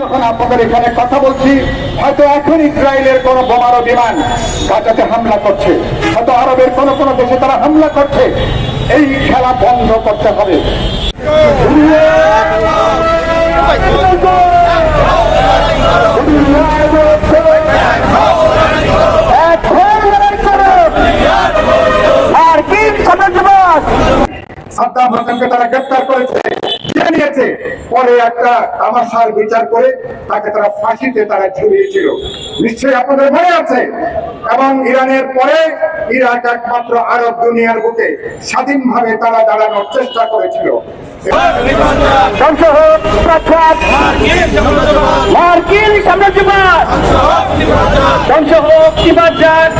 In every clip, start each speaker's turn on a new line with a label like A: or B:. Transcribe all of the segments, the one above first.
A: যখন আপনাদের এখানে কথা বলছি হয়তো এখন ইসরায়েলের কোন বোমারো বিমান গাজাতে হামলা করছে হয়তো আরবের কোন কোন দেশে তারা হামলা করছে। এই খেলা বন্ধ করতে হবে। সাদ্দাম হোসেনকে তারা গ্রেপ্তার করেছে। জেলে নিয়েছে। পরে একটা তামাশার বিচার করে তাকে তারা ফাঁসিতে তারা ঝুলিয়েছিল। নিশ্চয়ই আপনাদের মনে আছে? এবং ইরানের পরে ইরাক একমাত্র আরব দুনিয়ার বুকে স্বাধীনভাবে তারা দাঁড়ানোর চেষ্টা করেছিল। ধ্বংস হোক প্রখ্যাত মার্কিন সাম্রাজ্যবাদ ধ্বংস হোক কিবাজাত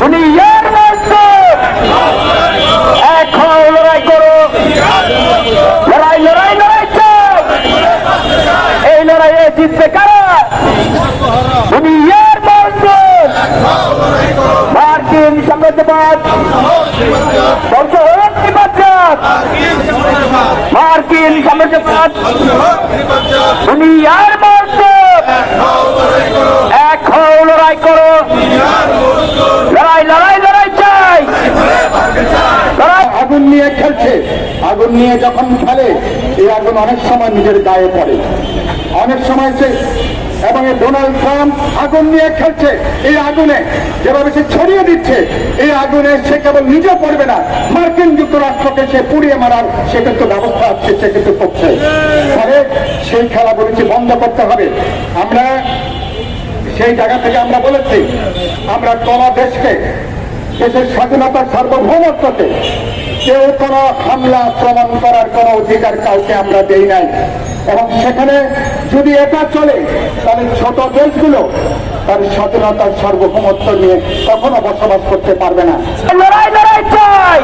A: দুনিয়ার মধ্যে এখন লড়াই করো লড়াই লড়াই লড়াই চাই এই জিতবে কারা? মধ্যে মার্কিন সাম্রাজ্যবাদ ধ্বংস হোক মার্কিন সাম্রাজ্যবাদ দুনিয়ার মধ্যে এখন লড়াই করো। লড়াই লড়াই লড়াই চাই। আগুন নিয়ে খেলছে। আগুন নিয়ে যখন খেলে, এই আগুন অনেক সময় নিজের গায়ে পড়ে। অনেক সময় সে এবং ডোনাল্ড ট্রাম্প আগুন নিয়ে খেলছে, এই আগুনে যেভাবে সে ছড়িয়ে দিচ্ছে, এই আগুনে সে কেবল নিজে পড়বে না। মার্কিন যুক্তরাষ্ট্রকে সে পুড়িয়ে মারার সে কিন্তু ব্যবস্থা আছে, সে কিন্তু করছে। ফলে সেই খেলা বলেছি বন্ধ করতে হবে। আমরা সেই জায়গা থেকে আমরা বলেছি, আমরা কোন দেশকে দেশের স্বাধীনতার সার্বভৌমত্বকে কেউ কোন হামলা আক্রমণ করার কোন অধিকার কাউকে আমরা দেই নাই। এবং সেখানে যদি এটা চলে, তাহলে ছোট দেশগুলো তার স্বাধীনতার সার্বভৌমত্ব নিয়ে কখনো বসবাস করতে পারবে না। লড়াই লড়াই চাই!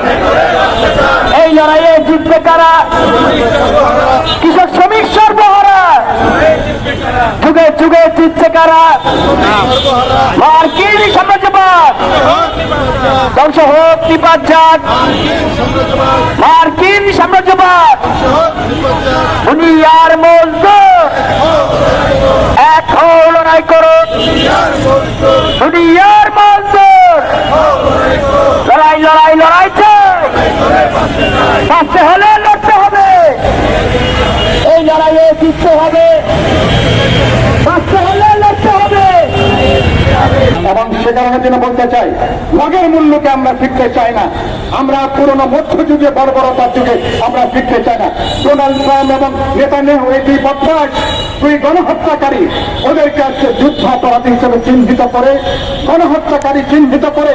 A: এই লড়াইয়ে জিতবে কারা? কৃষক শ্রমিক সর্বহারা! যুগে যুগে জিতছে কারা মার্কিন সাম্রাজ্যবাদ হোক নিপাত মার্কিন সাম্রাজ্যবাদ। দুনিয়ার মজদুর এখন লড়াই করো। দুনিয়ার মজদুর লড়াই লড়াই লড়াই চাই। হলে লড়তে হবে। এই লড়াইয়ে জিততে হবে। এবং সে কারণে যেন বলতে চাই লগের মূল্যকে আমরা ফিরতে চাই না। আমরা পুরনো মধ্যযুগে বর্বরতার যুগে আমরা ফিরতে চাই না। ডোনাল্ড ট্রাম্প এবং নেতানিয়াহু এই দুই বদমাস দুই গণহত্যাকারী। ওদেরকে আজকে যুদ্ধাপরাধী হিসেবে চিহ্নিত করে, গণহত্যাকারী চিহ্নিত করে